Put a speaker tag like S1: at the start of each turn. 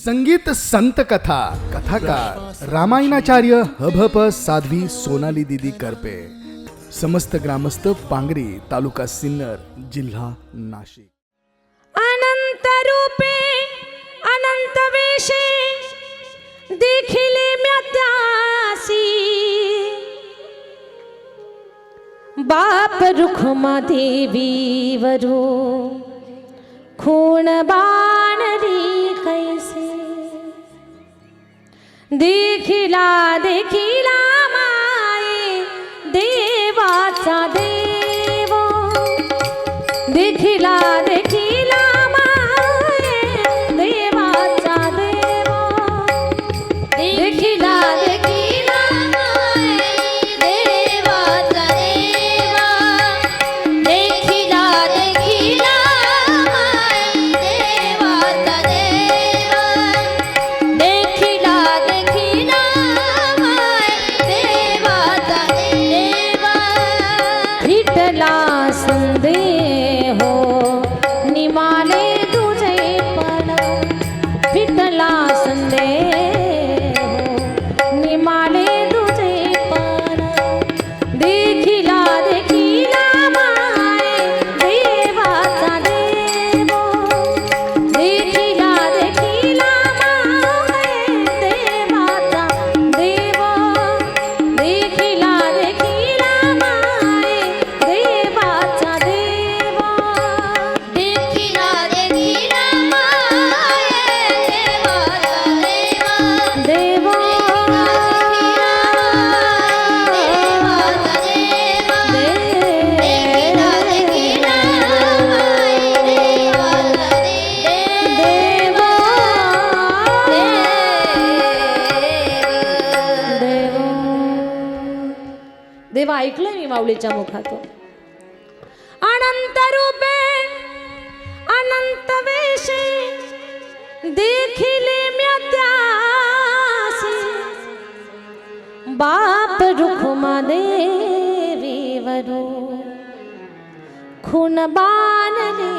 S1: संगीत संत कथा, कथाकार, रामायणाचार्य हभप साध्वी सोनाली दिदी करपे, समस्त ग्रामस्थ पांगरी तालुका सिन्नर, जिल्हा नाशिक.
S2: अनंत रूपे, अनंत वेशे, देखिले म्यात्यासी बाप रुखमा देवी वरू, खूण बाणरी
S3: দেখিলা দেখিলা মায়ে দেবাচা দেব। দেখিলা
S2: দেখি देव ऐकलं मी माऊलीच्या मुखातून. अनंत रूपे अनंत वेशे देखिले म्यात्यासी बाप रुखमा देवी वरू खून बाणले